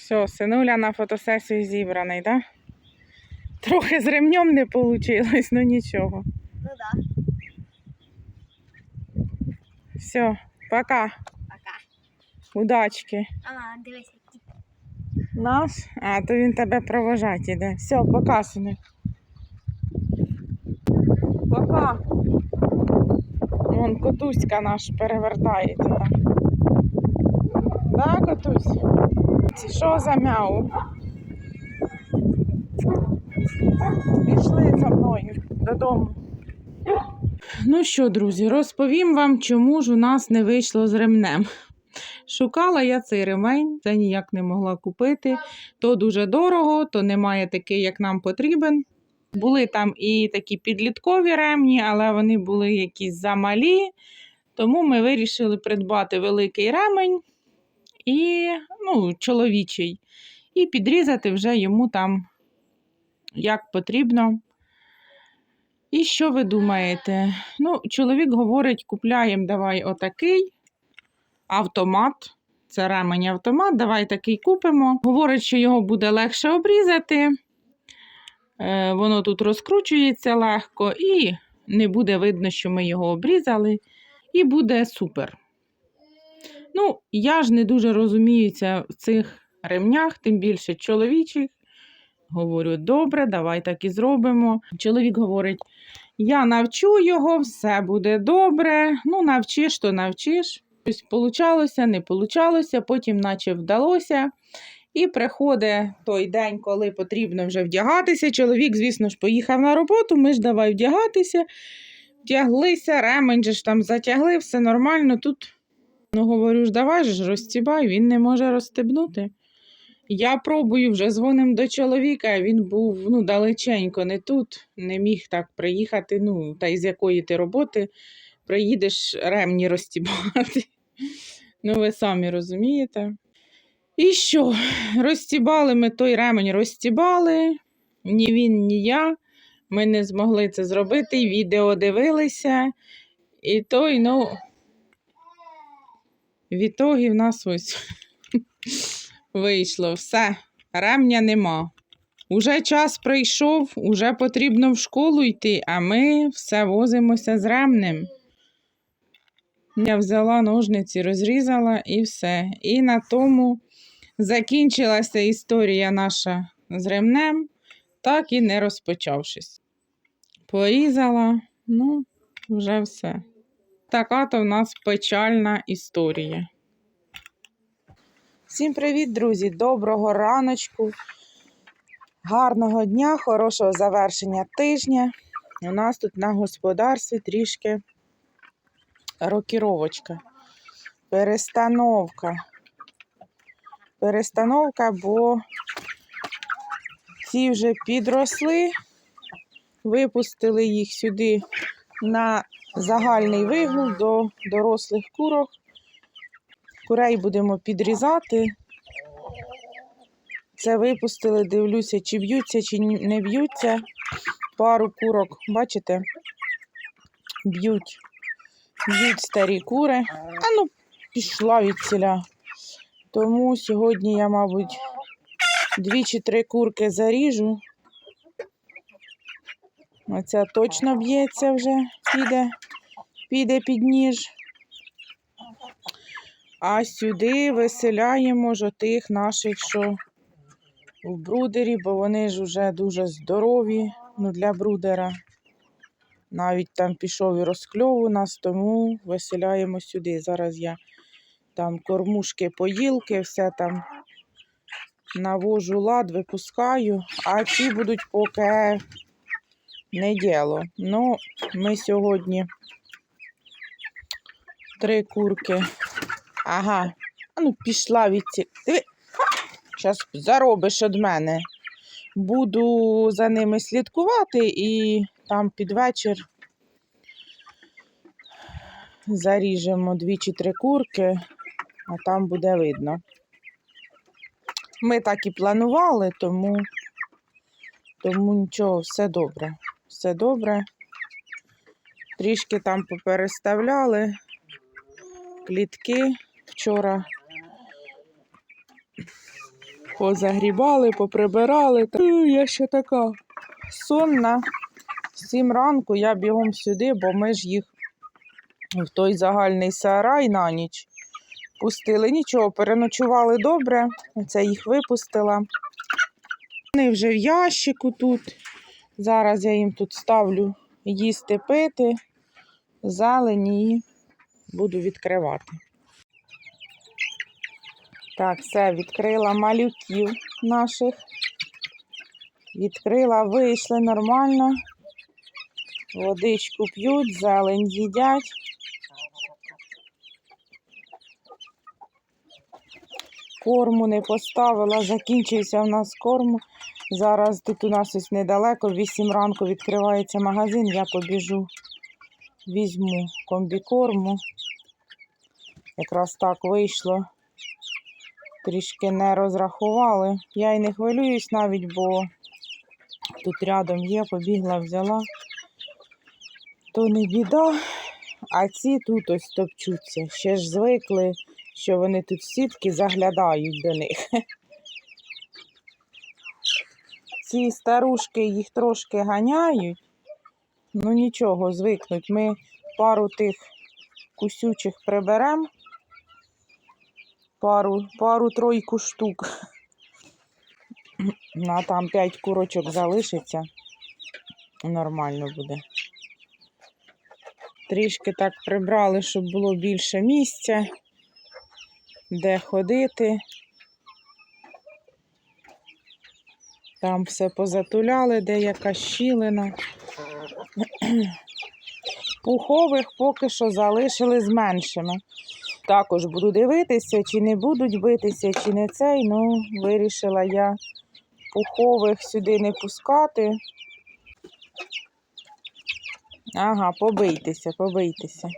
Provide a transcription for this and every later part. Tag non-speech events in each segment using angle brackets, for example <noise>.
Все, синуля на фотосесію зібраний, так? Да? Трохи з ремнем не вийшло, ну нічого. Ну да. Все, пока. Пока. Удачки. Ага, дивись, які. Наш? А, то він тебе провожати іде. Все, пока, синик. Пока. Вон котуська наш перевертається там. Да, котусь? Це що за мяу? Пішли за мною додому. Ну що, друзі, розповім вам, чому ж у нас не вийшло з ремнем. Шукала я цей ремень, це ніяк не могла купити. То дуже дорого, то немає такий, як нам потрібен. Були там і такі підліткові ремні, але вони були якісь замалі. Тому ми вирішили придбати великий ремень і ну, чоловічий, і підрізати вже йому там як потрібно. І що ви думаєте? Ну, чоловік говорить, купляємо давай отакий автомат. Це ремень автомат, давай такий купимо. Говорить, що його буде легше обрізати. Е, воно тут розкручується легко, і не буде видно, що ми його обрізали. І буде супер. Ну, я ж не дуже розуміюся в цих ремнях, тим більше чоловічих. Говорю, добре, давай так і зробимо. Чоловік говорить: я навчу його, все буде добре. Ну, навчиш, то навчиш. Щось получалося, не получалося, потім наче вдалося. І приходить той день, коли потрібно вже вдягатися. Чоловік, звісно ж, поїхав на роботу, ми ж давай вдягатися. Вдяглися, ремень же ж там затягли, все нормально. Тут, ну, говорю ж, давай ж розстібай, він не може розстебнути. Я пробую, вже дзвоним до чоловіка, він був ну, далеченько, не тут, не міг так приїхати. Ну, та й з якої ти роботи приїдеш ремні розстібати. <laughs> Ну, ви самі розумієте. І що? Розстібали ми той ремень, розстібали. Ні він, ні я. Ми не змогли це зробити. Відео дивилися. І той, ну, в в нас ось <laughs> вийшло все. Ремня нема. Уже час прийшов, уже потрібно в школу йти, а ми все возимося з ремнем. Я взяла ножниці, розрізала і все. І на тому закінчилася історія наша з ремнем, так і не розпочавшись. Порізала, ну, вже все. Така то в нас печальна історія. Всім привіт, друзі! Доброго раночку, гарного дня, хорошого завершення тижня. У нас тут на господарстві трішки рокіровочка, перестановка. Перестановка, бо ці вже підросли, випустили їх сюди на загальний вигул до дорослих курок. Курей будемо підрізати. Це випустили, дивлюся, чи б'ються, чи не б'ються. Пару курок, бачите, б'ють. Б'ють старі кури. А ну, пішла від ціля. Тому сьогодні я, мабуть, дві чи три курки заріжу. Оця точно б'ється вже, піде, піде під ніж. А сюди виселяємо ж тих наших, що в брудері, бо вони ж вже дуже здорові ну, для брудера. Навіть там пішов і розкльов у нас, тому виселяємо сюди. Зараз я там кормушки, поїлки, все там навожу лад, випускаю, а ці будуть поки не діло. Ну, ми сьогодні три курки. Ага. Ну пішла від ці. Зараз заробиш від мене. Буду за ними слідкувати і там під вечір заріжемо дві чи три курки, а там буде видно. Ми так і планували, тому, тому нічого, все добре. Все добре. Трішки там попереставляли клітки вчора. Позагрібали, поприбирали. Я ще така сонна. Сім ранку я бігом сюди, бо ми ж їх в той загальний сарай на ніч пустили. Нічого, переночували добре. Це їх випустила. Вони вже в ящику тут. Зараз я їм тут ставлю їсти пити, зелені буду відкривати. Так, все, відкрила малюків наших. Відкрила, вийшли нормально. Водичку п'ють, зелень їдять. Корму не поставила, закінчився в нас корм. Зараз тут у нас ось недалеко, в 8 ранку відкривається магазин, я побіжу, візьму комбікорму. Якраз так вийшло. Трішки не розрахували. Я й не хвилююсь навіть, бо тут рядом є, побігла, взяла. То не біда, а ці тут ось топчуться. Ще ж звикли, що вони тут сітки заглядають до них. <laughs> Ці старушки їх трошки ганяють. Ну нічого, звикнуть. Ми пару тих кусючих приберемо. Пару, пару-тройку штук. <clears throat> Ну, а там п'ять курочок залишиться. Нормально буде. Трішки так прибрали, щоб було більше місця, де ходити. Там все позатуляли, де яка щілина. Пухових поки що залишили з меншими. Також буду дивитися, чи не будуть битися, чи не цей. Ну, вирішила я пухових сюди не пускати. Ага, побийтеся, побийтеся.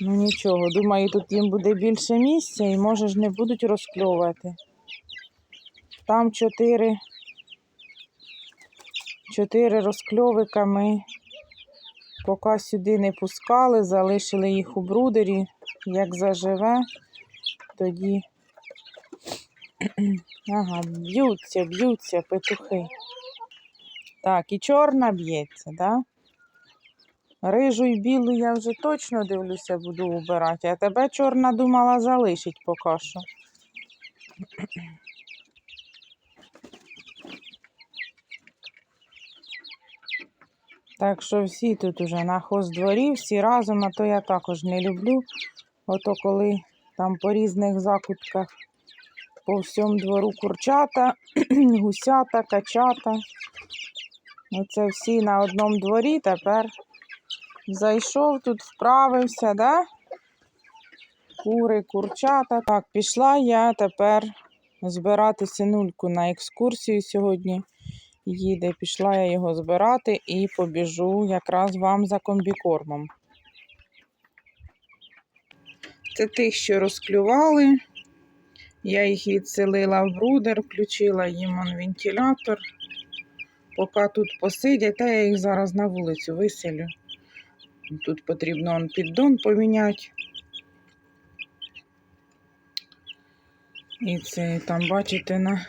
Ну нічого, думаю, тут їм буде більше місця і може ж не будуть розкльовувати. Там чотири, чотири розкльовика ми поки сюди не пускали, залишили їх у брудері. Як заживе, тоді. <clears throat> Ага, б'ються, б'ються петухи. Так, і чорна б'ється, да? Рижу і білу я вже точно дивлюся, буду убирати, а тебе чорна думала залишить поки що. Так що всі тут уже на хоздворі, всі разом, а то я також не люблю. Ото коли там по різних закутках по всьому двору курчата, <clears throat> гусята, качата. Оце всі на одному дворі тепер зайшов тут, вправився, да? Кури, курчата. Так, пішла я тепер збирати синульку на екскурсію сьогодні. Їде, пішла я його збирати і побіжу якраз вам за комбікормом. Це тих, що розклювали. Я їх відселила в брудер, включила їм вентилятор. Поки тут посидять, та я їх зараз на вулицю виселю. Тут потрібно он піддон поміняти. І це там, бачите, на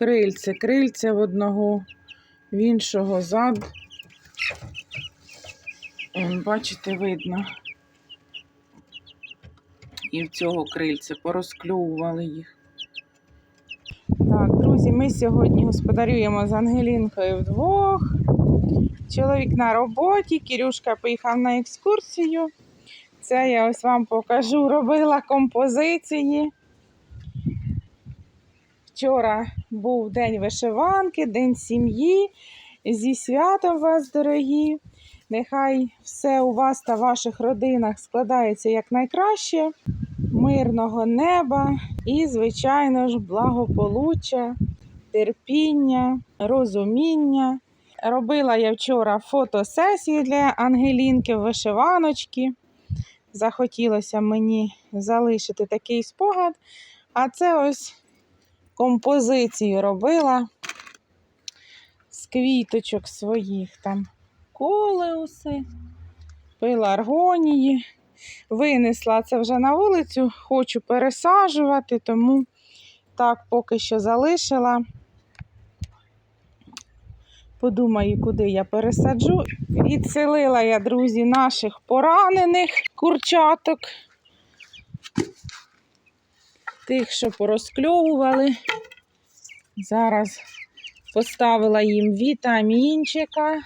крильце. Крильце в одного, в іншого зад. Бачите, видно. І в цього крильця порозкльовували їх. Так, друзі, ми сьогодні господарюємо з Ангелінкою вдвох. Чоловік на роботі, Кірюшка поїхав на екскурсію. Це я ось вам покажу, робила композиції. Вчора був день вишиванки, день сім'ї. Зі святом вас, дорогі. Нехай все у вас та ваших родинах складається якнайкраще, мирного неба і, звичайно ж, благополуччя, терпіння, розуміння. Робила я вчора фотосесію для Ангелінки в вишиваночки. Захотілося мені залишити такий спогад. А це ось композицію робила з квіточок своїх там колеуси, пеларгонії. Винесла це вже на вулицю, хочу пересаджувати, тому отак поки що залишила. Подумаю, куди я пересаджу. Відселила я, друзі, наших поранених курчаток. Тих, що порозкльовували. Зараз поставила їм вітамінчика.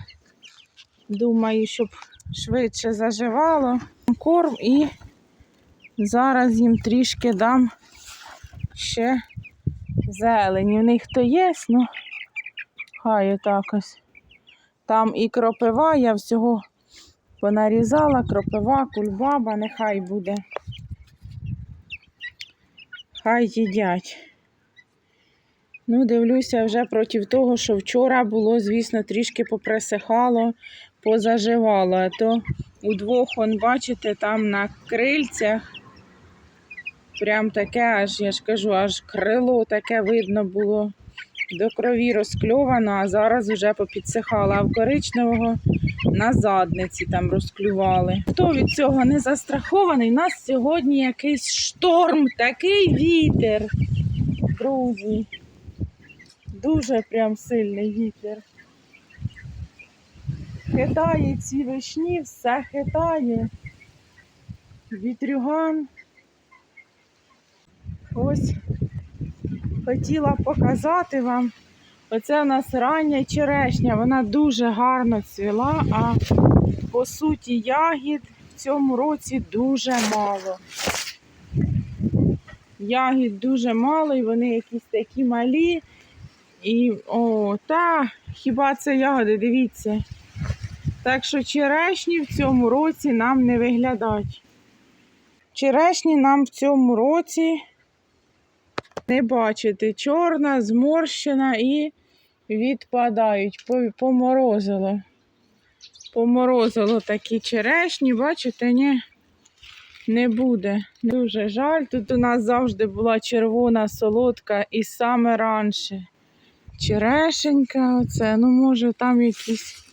Думаю, щоб швидше заживало корм і зараз їм трішки дам ще зелені. У них то є, ну хай отак ось. Там і кропива, я всього понарізала, кропива, кульбаба, нехай буде. Хай їдять. Ну, дивлюся вже проти того, що вчора було, звісно, трішки поприсихало, позаживало. А то удвох, он, бачите, там на крильцях прям таке, аж я ж кажу, аж крило таке видно було. До крові розкльовано, а зараз вже попідсихало. А в коричневого на задниці там розклювали. Хто від цього не застрахований? У нас сьогодні якийсь шторм, такий вітер. Друзі. Дуже прям сильний вітер. Хитає ці вишні, все хитає. Вітрюган. Ось хотіла показати вам. Оце у нас рання черешня, вона дуже гарно цвіла, а по суті ягід в цьому році дуже мало. Ягід дуже мало, і вони якісь такі малі. І о, та хіба це ягоди, дивіться. Так що черешні в цьому році нам не виглядають. Черешні нам в цьому році не бачити. Чорна, зморщена і відпадають. По- Поморозило. Поморозило такі черешні, бачите, ні? Не буде. Дуже жаль. Тут у нас завжди була червона солодка і саме раніше. Черешенька, оце, ну може там якісь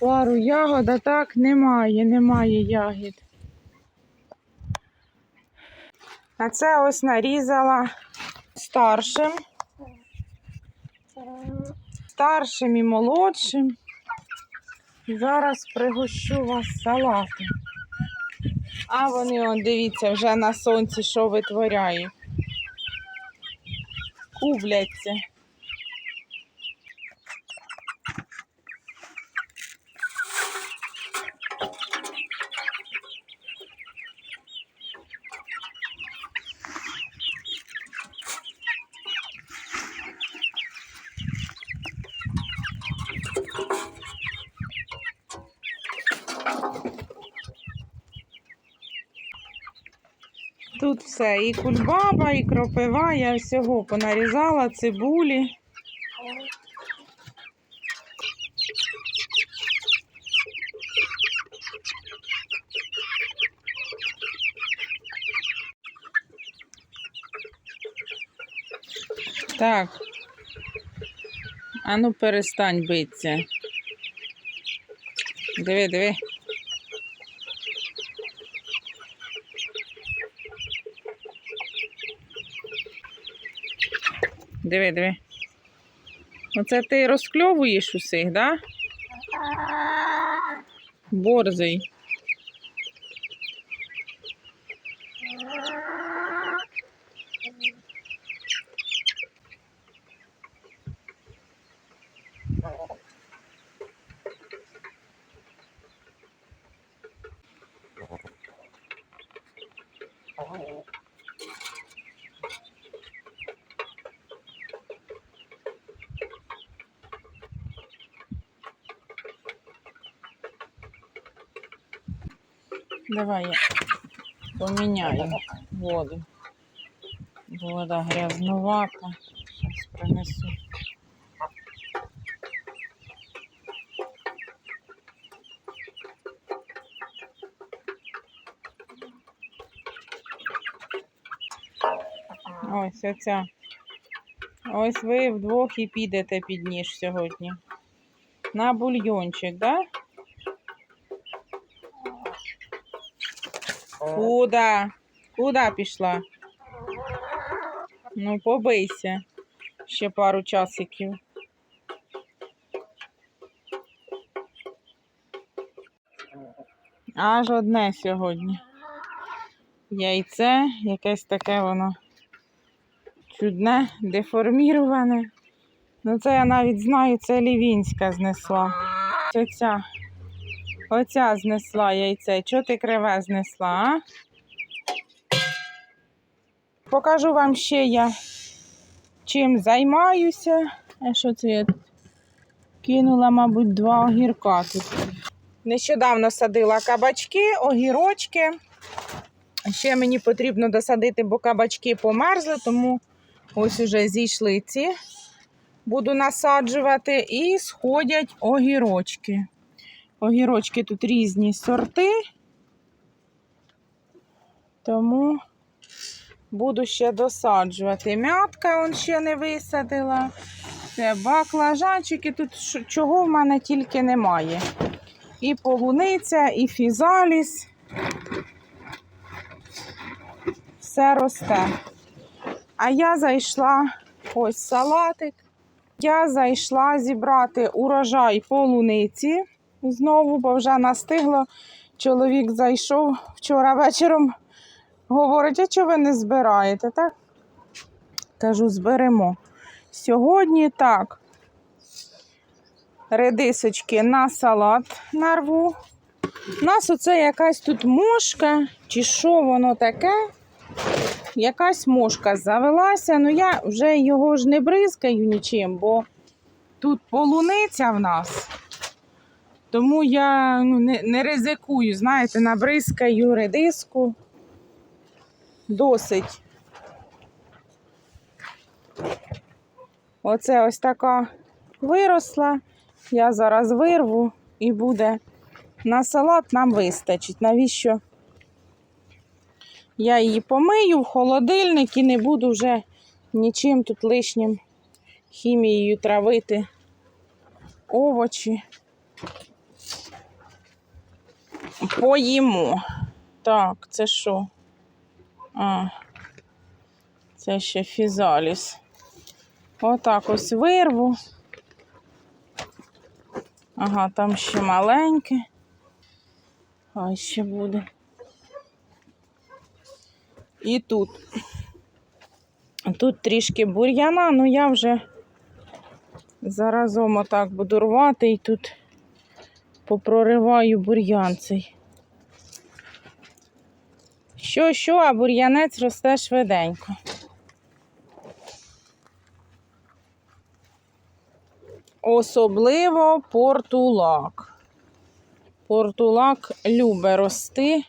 пару ягод, а так немає, немає ягід. А це ось нарізала старшим, старшим і молодшим. Зараз пригощу вас салатом. А вони, он, дивіться, вже на сонці що витворяють. Кубляться. Все, і кульбаба, і кропива, я всього понарізала, цибулі. Так. А ну перестань битися. Диви, диви. Диви, диви. Оце ти розкльовуєш усіх, да? Борзий. Давай я поміняю воду. Вода грязнувата. Зараз принесу. Ось оця. Ось ви вдвох і підете під ніж сьогодні. На бульйончик, да? Куда? Куда пішла? Ну, побийся. Ще пару часиків. Аж одне сьогодні. Яйце, якесь таке воно чудне, деформіроване. Ну, це я навіть знаю, це лівінська знесла. Це ця. Оця знесла яйце. Чого ти криве знесла. Покажу вам ще я чим займаюся. А що це я кинула, мабуть, два огірка тут. Нещодавно садила кабачки, огірочки. Ще мені потрібно досадити, бо кабачки померзли, тому ось уже зійшли ці. Буду насаджувати і сходять огірочки. Огірочки тут різні сорти, тому буду ще досаджувати. Мятка он ще не висадила. Це баклажанчики. Тут чого в мене тільки немає. І полуниця, і фізаліс. Все росте. А я зайшла ось салатик. Я зайшла зібрати урожай полуниці знову, бо вже настигло. Чоловік зайшов вчора вечором. Говорить, а чого ви не збираєте? Так? Кажу, зберемо. Сьогодні так. Редисочки на салат нарву. У нас оце якась тут мошка, чи що воно таке. Якась мошка завелася, ну я вже його ж не бризкаю нічим, бо тут полуниця в нас. Тому я ну, не, не ризикую, знаєте, набризкаю редиску. Досить. Оце ось така виросла. Я зараз вирву і буде на салат нам вистачить. Навіщо? Я її помию в холодильник і не буду вже нічим тут лишнім хімією травити овочі. Поїмо. Так, це що? А, це ще фізаліс. Отак ось вирву. Ага, там ще маленьке. Ай ще буде. І тут. Тут трішки бур'яна, ну я вже заразом отак буду рвати і тут попрориваю бур'ян цей. Що, що, а бур'янець росте швиденько. Особливо портулак. Портулак любить рости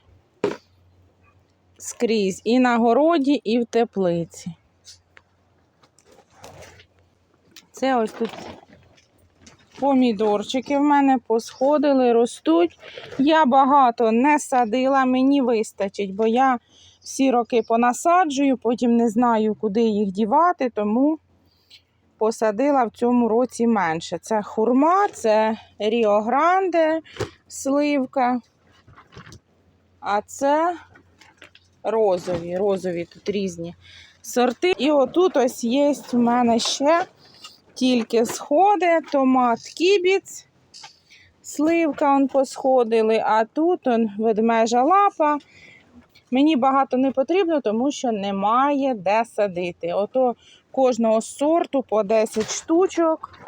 скрізь і на городі, і в теплиці. Це ось тут помідорчики в мене посходили, ростуть. Я багато не садила, мені вистачить, бо я всі роки понасаджую, потім не знаю, куди їх дівати, тому посадила в цьому році менше. Це хурма, це Ріо Гранде, сливка. А це розові, розові тут різні сорти. І отут ось є в мене ще тільки сходи, томат кібіц, сливка он посходили, а тут он ведмежа лапа. Мені багато не потрібно, тому що немає де садити. Ото кожного сорту по 10 штучок.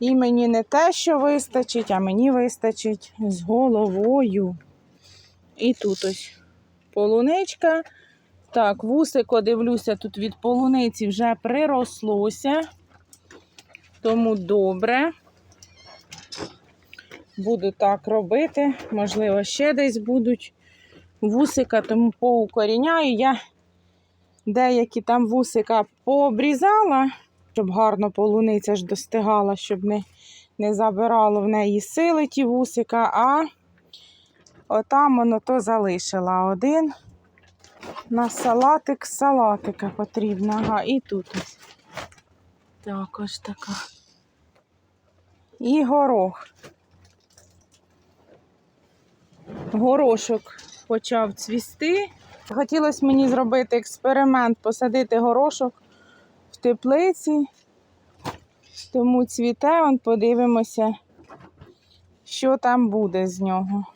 І мені не те, що вистачить, а мені вистачить з головою. І тут ось полуничка. Так, вусико, дивлюся, тут від полуниці вже прирослося. Тому добре. Буду так робити. Можливо, ще десь будуть вусика, тому поукоріняю. Я деякі там вусика пообрізала, щоб гарно полуниця ж достигала, щоб не, не забирало в неї сили ті вусика, а отам воно то залишила один. На салатик салатика потрібно. Ага, і тут ось. Також така. І горох. Горошок почав цвісти. Хотілося мені зробити експеримент, посадити горошок в теплиці, тому цвіте, он подивимося, що там буде з нього.